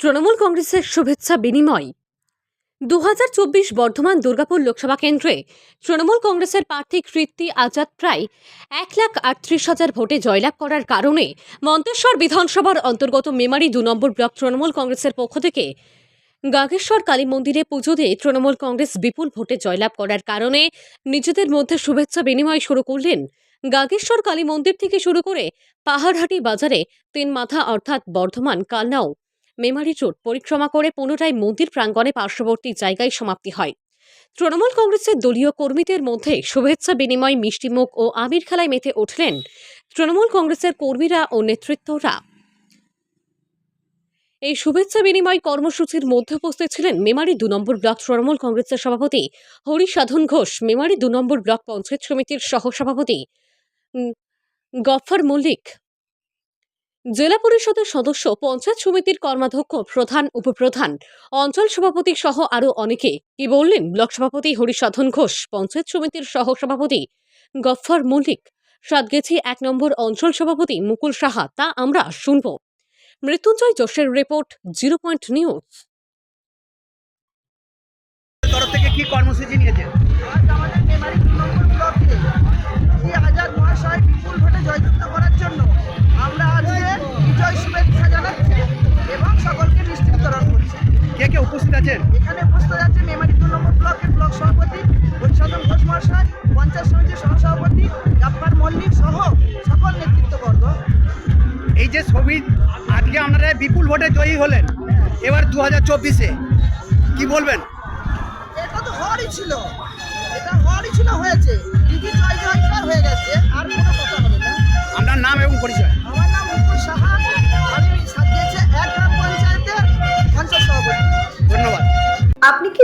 তৃণমূল কংগ্রেসের শুভেচ্ছা বিনিময়। দু চব্বিশ বর্ধমান দুর্গাপুর লোকসভা কেন্দ্রে তৃণমূল কংগ্রেসের প্রার্থী কৃত্তি আজাদ প্রায় এক লাখ আটত্রিশ হাজার ভোটে জয়লাভ করার কারণে মন্তেশ্বর বিধানসভার অন্তর্গত মেমারি দু নম্বর ব্লক তৃণমূল কংগ্রেসের পক্ষ থেকে গাগেশ্বর কালী মন্দিরে পুজো দিয়ে তৃণমূল কংগ্রেস বিপুল ভোটে জয়লাভ করার কারণে নিজেদের মধ্যে শুভেচ্ছা বিনিময় শুরু করলেন গাগেশ্বর কালী মন্দির থেকে শুরু করে পাহাড়হাটি বাজারে তিন মাথা অর্থাৎ বর্ধমান, কালনাও। মেমারি রোড পরিক্রমা করে পুনরায় মন্দির প্রাঙ্গণে পার্শ্ববর্তী জায়গায় সমাপ্তি হয়। তৃণমূল কংগ্রেসের দলীয় কর্মীদের মধ্যে শুভেচ্ছা বিনিময় মিষ্টিমুখ ও আবির খেলায় মেতে উঠলেন তৃণমূল কংগ্রেসের কর্মীরা ও নেতৃত্বরা। এই শুভেচ্ছা বিনিময় কর্মসূচির মধ্যে উপস্থিত ছিলেন মেমারি দু নম্বর ব্লক তৃণমূল কংগ্রেসের সভাপতি হরিসাধন ঘোষ মেমারি দু নম্বর ব্লক পঞ্চায়েত সমিতির সহসভাপতি উম, গফফর মল্লিক। জেলা পরিষদের সদস্য, পঞ্চায়েত সমিতির কর্মাধ্যক্ষ, প্রধান, উপপ্রধান, অঞ্চল সভাপতি সহ আরও অনেকে। কি বললেন ব্লক সভাপতি হরিসাধন ঘোষ, পঞ্চায়েত সমিতির সহ সভাপতি গফফর মল্লিক। সাতগেছি এক নম্বর অঞ্চল সভাপতি মুকুল সাহা, তা আমরা শুনব। মৃত্যুঞ্জয় যশের রিপোর্ট, জিরো পয়েন্ট নিউজ। তরফ থেকে কি কর্মসূচি নিয়েছেন? কে কে উপস্থিত আছেন। এখানে উপস্থিত আছে মেমারি দু নম্বর ব্লকের ব্লক সভাপতি হরিসাধন ঘোষ মহাশয় পঞ্চায়েত সমিতির সহসভাপতি গাপ্পার মল্লিক সহ সকল নেতৃত্ববর্গ। এই যে ছবি আজকে আপনারা বিপুল ভোটে জয়ী হলেন এবার দু হাজার চব্বিশে কি বলবেন? এটা তো হওয়ারই ছিল এটা হওয়ারই ছিল হয়েছে দিদি জয় জয়কার হয়ে গেছে।